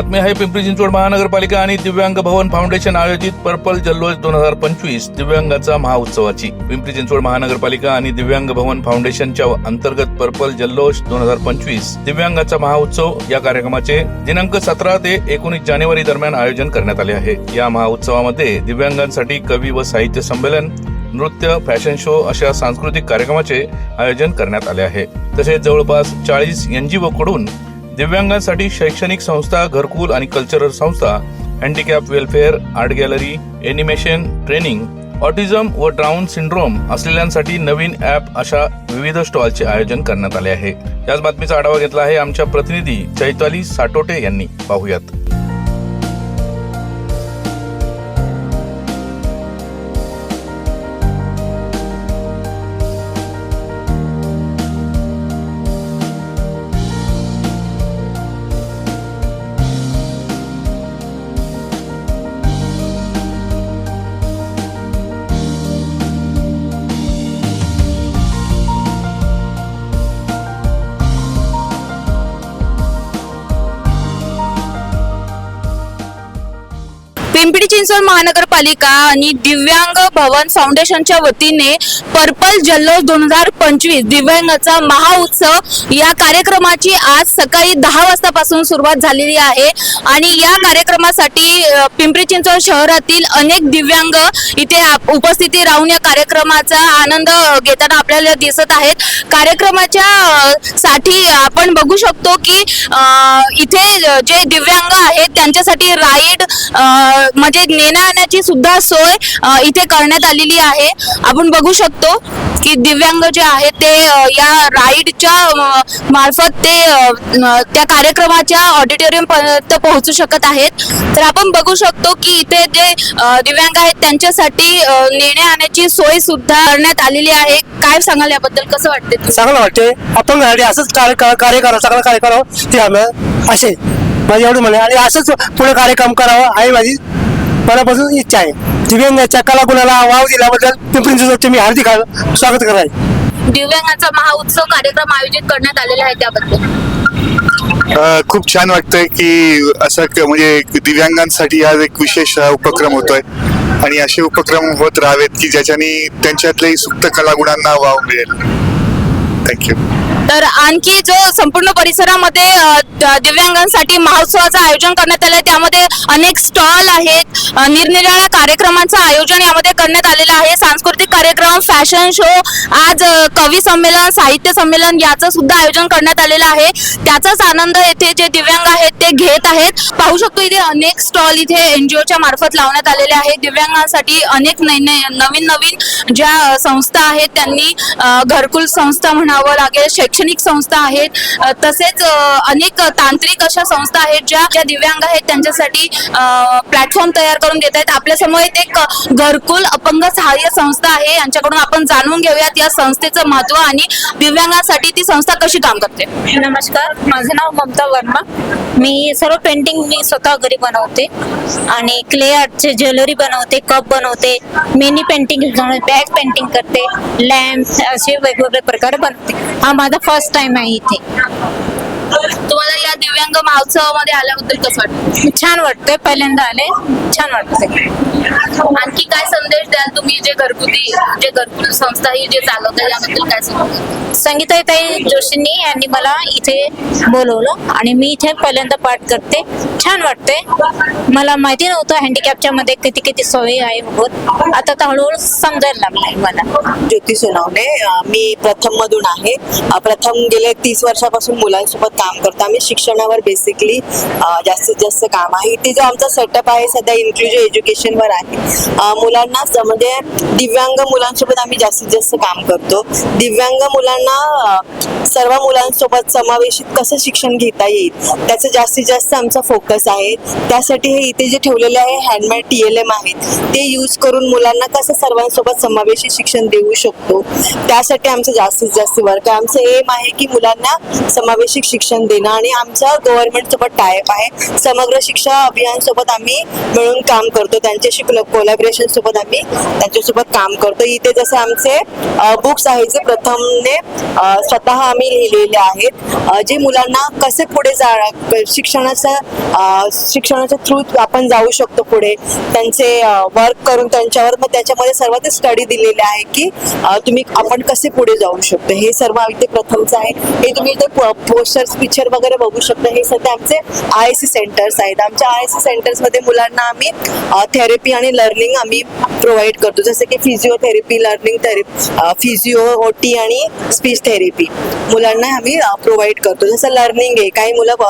बातमी आहे पिंपरी चिंचवड महानगरपालिका आणि दिव्यांग भवन फाउंडेशन आयोजित पर्पल जल्लोष दोन हजार पंचवीस दिव्यांगाचा महाउत्सवाची. पिंपरी चिंचवड महानगरपालिका आणि दिव्यांग भवन फाउंडेशनच्या अंतर्गत पर्पल जल्लोष दोन हजार पंचवीस दिव्यांगाचा महाउत्सव या कार्यक्रमाचे दिनांक सतरा ते एकोणीस जानेवारी दरम्यान आयोजन करण्यात आले आहे. या महाउत्सवामध्ये दिव्यांगांसाठी कवी व साहित्य संमेलन नृत्य फॅशन शो अशा सांस्कृतिक कार्यक्रमाचे आयोजन करण्यात आले आहे. तसेच जवळपास चाळीस एनजीओ कडून दिव्यांगांसाठी शैक्षणिक संस्था घरकुल आणि कल्चरल संस्था handicap welfare art gallery animation training autism व डाऊन सिंड्रोम असलेल्यांसाठी नवीन ॲप अशा विविध स्टॉलचे आयोजन करण्यात आले आहे. याच बातमीचा आढावा घेतला आहे आमच्या प्रतिनिधी चैताली साटोटे यांनी. पाहुयात. पिंपरी चिंचवड महानगरपालिका आणि दिव्यांग भवन फाउंडेशनच्या वतीने पर्पल जल्लोष दोन हजार पंचवीस दिव्यांगाचा महाउत्सव या कार्यक्रमाची आज सकाळी दहा वाजतापासून सुरुवात झालेली आहे. आणि या कार्यक्रमासाठी पिंपरी चिंचवड शहरातील अनेक दिव्यांग इथे आप- उपस्थिती राहून या कार्यक्रमाचा आनंद घेताना आपल्याला दिसत आहेत. कार्यक्रमाच्या साठी आपण बघू शकतो की इथे जे दिव्यांग आहेत त्यांच्यासाठी राईड म्हणजे नेण्या आणण्याची सुद्धा सोय इथे करण्यात आलेली आहे. आपण बघू शकतो की दिव्यांग जे आहे ते या राईडच्या मार्फत ते त्या कार्यक्रमाच्या ऑडिटोरियम पर्यंत पोहोचू शकत आहेत. तर आपण बघू शकतो की इथे जे दिव्यांग आहेत त्यांच्यासाठी अ, नेण्या आणण्याची सोय सुद्धा करण्यात आलेली आहे. काय सांगाल याबद्दल? कसं वाटते चांगलं वाटते आपण असंच कार्य कार्य करावं चांगलं कार्य करावं ते आम्हाला असे माझी एवढं म्हणे आणि असंच पुढे कार्यक्रम करावं आहे माझी मनापासून इच्छा आहे. दिव्यांगाच्या कलागुणाला वाव दिल्याबद्दल पिंपरी चिंचवडचे मी हार्दिक स्वागत करत आहे दिव्यांगाचा महाउत्सव कार्यक्रम आयोजित करण्यात आलेला आहे त्याबद्दल. खूप छान वाटतंय की असं म्हणजे दिव्यांगांसाठी आज एक विशेष उपक्रम होतोय. आणि असे उपक्रम होत राहावेत की ज्याच्याने त्यांच्यातल्याही सुप्त कलागुणांना वाव मिळेल. थँक्यू तर आणखी जो संपूर्ण परिसरामध्ये द- दिव्यांगांसाठी महोत्सवाचं आयोजन करण्यात आलं आहे त्यामध्ये अनेक स्टॉल आहेत. निरनिराळ्या कार्यक्रमांचं आयोजन यामध्ये करण्यात आलेलं आहे. सांस्कृतिक कार्यक्रम फॅशन शो आज कवी संमेलन साहित्य संमेलन याचं सुद्धा आयोजन करण्यात आलेलं आहे. त्याचाच आनंद येथे जे दिव्यांग आहेत ते घेत आहेत. पाहू शकतो इथे अनेक स्टॉल इथे एनजीओच्या मार्फत लावण्यात आलेले आहेत. दिव्यांगांसाठी अनेक नवीन नवीन ज्या संस्था आहेत त्यांनी घरकुल संस्था म्हणावं लागेल शैक्षणिक शैक्षणिक संस्था आहेत तसेच अनेक तांत्रिक अशा संस्था आहेत ज्या ज्या दिव्यांग आहेत त्यांच्यासाठी प्लॅटफॉर्म तयार करून देत आहेत. आपल्यासमोर एक घरकुल अपंग सहाय्य संस्था आहे. यांच्याकडून आपण जाणून घेऊयात या संस्थेचं महत्त्व आणि दिव्यांगांसाठी ती संस्था कशी काम करते. नमस्कार. माझं नाव ममता वर्मा. मी सर्व पेंटिंग मी स्वतः घरी बनवते आणि क्ले आर्टचे ज्वेलरी बनवते कप बनवते मिनी पेंटिंग बॅग पेंटिंग करते लॅम्प असे वेगवेगळे प्रकार बनवते. हा माझा फर्स्ट टाइम आहे इथे. तुम्हाला या दिव्यांग महोत्सवामध्ये आल्याबद्दल कसं वाटतं? छान वाटतंय पहिल्यांदा आले. छान वाटतंय. आणखी काय संदेश द्याल तुम्ही जे घरगुती जे घरकुल संस्था ही जे चालवता याबद्दल काय सांगाल? संगीताताई जोशींनी यांनी मला इथे बोलवलं आणि मी इथे पहिल्यांदा पाठ करते. छान वाटते मला माहिती नव्हतं हँडिकॅपच्या मध्ये किती किती सोयी आहे होत आता तर हळूहळू समजायला लागलाय मला. ज्योती सोनावणे मी प्रथम मधून आहे प्रथम गेले तीस वर्षापासून मुलांसोबत काम करतो. आम्ही शिक्षणावर बेसिकली जास्तीत जास्त काम आहे. इथे जो आमचा सेटअप आहे सध्या इन्क्लुझिव्ह एज्युकेशनवर आहे. मुलांना म्हणजे दिव्यांग मुलांसोबत आम्ही जास्तीत जास्त काम करतो. दिव्यांग मुलांना सर्व मुलांसोबत समावेशित कसं शिक्षण घेता येईल त्याचं जास्तीत जास्त आमचा फोकस आहे. त्यासाठी हे इथे जे ठेवलेले आहे हँडमेड टी एल एम आहेत ते यूज करून मुलांना कसं सर्वांसोबत समावेशी शिक्षण देऊ शकतो त्यासाठी आमचं जास्तीत जास्त वर्क आहे. आमचं एम आहे की मुलांना समावेशिक शिक्षण प्रोत्साहन देणं आणि आमचं गव्हर्नमेंट सोबत टायप आहे. समग्र शिक्षा अभियान सोबत आम्ही मिळून काम करतो. त्यांच्याशी कोलॅबरेशन सोबत आम्ही त्यांच्यासोबत काम करतो. इथे जसे आमचे बुक्स आहेत जे प्रथमने स्वतः आम्ही लिहिलेले आहेत. जे मुलांना कसे पुढे जा शिक्षणाचा शिक्षणाच्या थ्रू आपण जाऊ शकतो पुढे. त्यांचे वर्क करून त्यांच्यावर मग त्याच्यामध्ये सर्वात स्टडी दिलेले आहे की तुम्ही आपण कसे पुढे जाऊ शकतो. हे सर्व इथे प्रथमचं आहे हे तुम्ही इथे पोस्टर्स पिक्चर वगैरे बघू शकता. हे सध्या आमचे आय सी सेंटर्स आहेत. आमच्या आय सी सेंटर्समध्ये मुलांना आम्ही थेरपी आणि लर्निंग आम्ही प्रोव्हाइड करतो. जसं की फिजिओथेरपी लर्निंग थेरपी फिजिओ ओटी आणि स्पीच थेरपी मुलांना आम्ही प्रोव्हाइड करतो. जसं लर्निंग आहे काही मुलं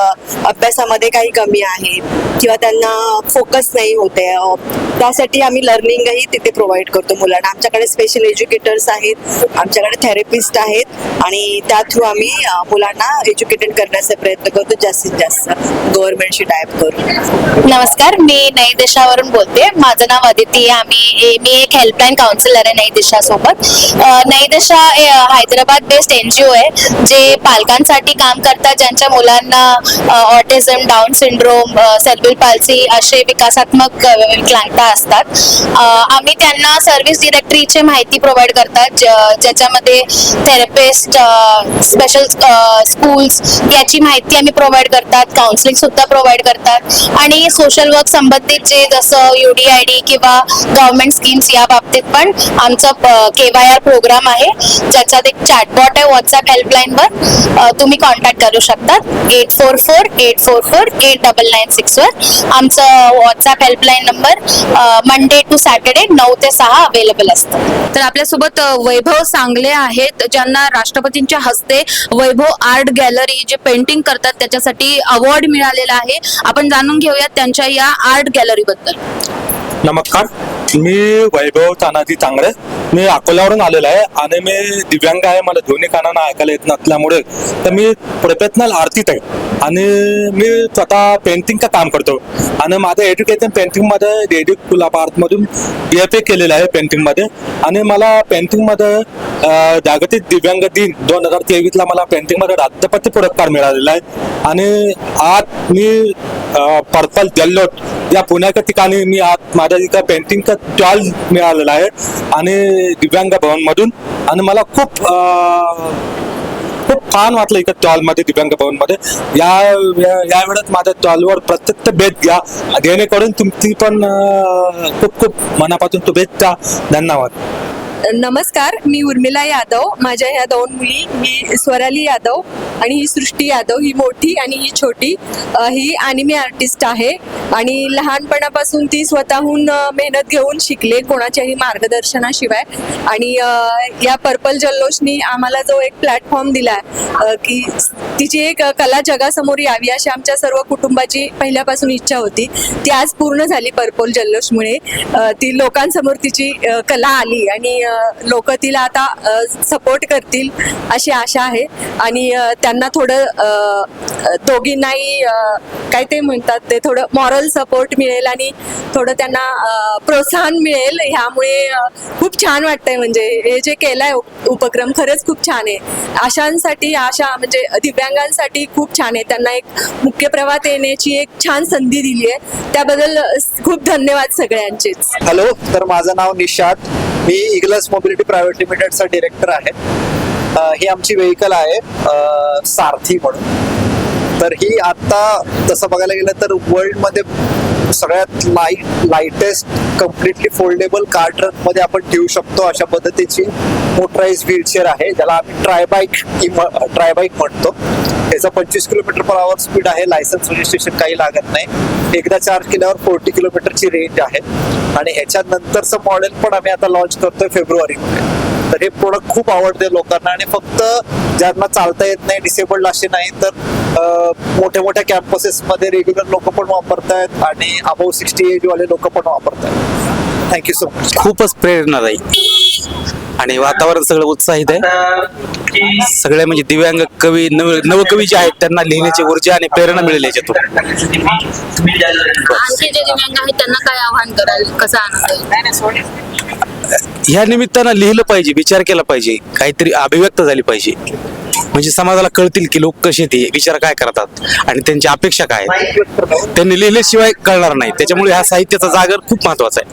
अभ्यासामध्ये काही कमी आहेत किंवा त्यांना फोकस नाही होते आहे त्यासाठी आम्ही लर्निंगही तिथे प्रोव्हाइड करतो मुलांना. आमच्याकडे स्पेशल एज्युकेटर्स आहेत आमच्याकडे थेरपिस्ट आहेत आणि त्या थ्रू आम्ही मुलांना एज्युकेटेड करण्याचा प्रयत्न करतो जास्तीत जास्त. गव्हर्नमेंटशी टाईप करून. नमस्कार मी नई दिशावरून बोलते. माझं नाव अदिती आम्ही मी एक हेल्पलाईन काउन्सिलर आहे नई दिशा सोबत Nai Disha Hyderabad based N G O आहे जे पालकांसाठी काम करतात ज्यांच्या मुलांना autism down syndrome cerebral palsy असे विकासात्मक अ, विकलांगता असतात. आम्ही त्यांना सर्व्हिस डिरेक्टरीची माहिती प्रोव्हाइड करतात ज्याच्यामध्ये थेरपिस्ट स्पेशल स्कूल्स याची माहिती आम्ही प्रोव्हाइड करतात काउन्सिलिंग सुद्धा प्रोव्हाइड करतात. आणि सोशल वर्क संबंधित जे जसं युडीआयडी किंवा गव्हर्नमेंट स्कीम्स या बाबतीत पण आमचा केवाय आर प्रोग्राम आहे. ज्याच्यात एक चॅटबॉट आहे व्हॉट्सअप हेल्पलाईनवर तुम्ही कॉन्टॅक्ट करू शकतात eight four four eight four four eight double nine सिक्सवर आमचं WhatsApp helpline number Monday to Saturday नऊ ते सहा अवेलेबल असतं. तर आपल्यासोबत वैभव सांगले आहेत ज्यांना राष्ट्रपतींच्या हस्ते वैभव आर्ट गॅलरी जे पेंटिंग करतात त्याच्यासाठी अवॉर्ड मिळालेला आहे. आपण जाणून घेऊयात त्यांच्या या आर्ट गॅलरी बद्दल. नमस्कार. मी वैभव तानाजी चांगडे मी अकोल्यावरून आलेलो आहे आणि मी दिव्यांग आहे. मला दोन्ही कानांना ऐकायला येत नसल्यामुळे. तर मी प्रोफेशनल आर्टिस्ट आहे. आणि मी स्वतः पेंटिंगचं काम करतो. आणि माझं एज्युकेशन पेंटिंगमध्ये डेडी गुलाब आर्टमधून बी एफ ए केलेलं आहे पेंटिंगमध्ये आणि मला पेंटिंगमध्ये जागतिक दिव्यांग दिन दोन हजार तेवीसला मला पेंटिंगमध्ये राष्ट्रपती पुरस्कार मिळालेला आहे. आणि आज मी पर्पल जल्लोट या पुण्याच्या ठिकाणी मी आज माझ्या इथं पेंटिंगचं स्टॉल मिळालेला आहे आणि दिव्यांग भवनमधून. आणि मला खूप खूप छान वाटलं इथं टॉलमध्ये दिव्यांग भवनमध्ये. या या- या माझ्या टॉलवर प्रत्यक्ष भेट घ्या. जेणेकरून तुमची पण खूप खूप मनापासून शुभेच्छा. धन्यवाद. नमस्कार मी उर्मिला यादव. माझ्या ह्या दोन मुली ही स्वराली यादव आणि ही सृष्टी यादव. ही मोठी आणि ही छोटी. ही ही मी आर्टिस्ट आहे. आणि लहानपणापासून ती स्वतःहून मेहनत घेऊन शिकले कोणाच्याही मार्गदर्शनाशिवाय. आणि या पर्पल जल्लोषनी आम्हाला जो एक प्लॅटफॉर्म दिला आहे की तिची एक कला जगासमोर यावी अशी आमच्या सर्व कुटुंबाची पहिल्यापासून इच्छा होती. ती आज पूर्ण झाली पर्पल जल्लोषमुळे. ती लोकांसमोर तिची कला आली आणि लोक तिला आता सपोर्ट करतील अशी आशा आहे. आणि त्यांना थोडं दोघींनाही काय ते म्हणतात ते थोडं मॉरल सपोर्ट मिळेल आणि थोडं त्यांना प्रोत्साहन मिळेल. ह्यामुळे खूप छान वाटतंय. म्हणजे हे जे केलंय उपक्रम खरंच खूप छान आहे. आशांसाठी आशा म्हणजे दिव्यांगांसाठी खूप छान आहे. त्यांना एक मुख्य प्रवाहात येण्याची एक छान संधी दिली आहे. त्याबद्दल खूप धन्यवाद सगळ्यांचेच. हॅलो तर माझं नाव निशाद मी इग्लस मोबिलिटी प्रायव्हेट लिमिटेडचा डिरेक्टर आहे. ही आमची व्हेकल आहे सारथी म्हणून. तर ही आता तसं बघायला गेलं तर वर्ल्डमध्ये सगळ्यात light lightest completely foldable car ट्रकमध्ये आपण ठेवू शकतो अशा पद्धतीची मोटराईज व्हीलचेअर आहे ज्याला आम्ही ट्रायबाईक ट्रायबाईक म्हणतो. याचा पंचवीस किलोमीटर पर आवर स्पीड आहे लायसन्स रजिस्ट्रेशन काही लागत नाही. एकदा चार्ज केल्यावर फोर्टी किलोमीटरची रेंज आहे. आणि ह्याच्या नंतरचं मॉडेल पण आम्ही आता लॉन्च करतोय फेब्रुवारीमध्ये. तर हे प्रोडक्ट खूप आवडते लोकांना. आणि फक्त ज्यांना चालता येत नाही डिसेबल्ड असे नाही तर मोठ्या मोठ्या कॅम्पसेस मध्ये रेग्युलर लोक पण वापरतायत आणि अबाव सिक्स्टी एज वाले लोक पण वापरतायत. थँक्यू सो मच खूपच प्रेरणादायी. आणि वातावरण सगळं उत्साहित आहे. सगळे म्हणजे दिव्यांग कवी नव नवकवी जे आहेत त्यांना लिहिण्याची ऊर्जा आणि प्रेरणा मिळेल याच्यातून. आणखी जे दिव्यांग आहेत त्यांना काय आव्हान कराल? कसं आनंद ह्या निमित्तानं लिहिलं पाहिजे विचार केला पाहिजे. काहीतरी अभिव्यक्त झाली पाहिजे. म्हणजे समाजाला कळतील की लोक कसे ते विचार काय करतात आणि त्यांची अपेक्षा काय आहेत. त्यांनी लिहिल्याशिवाय कळणार नाही. त्याच्यामुळे ह्या साहित्याचा जागर खूप महत्त्वाचा आहे.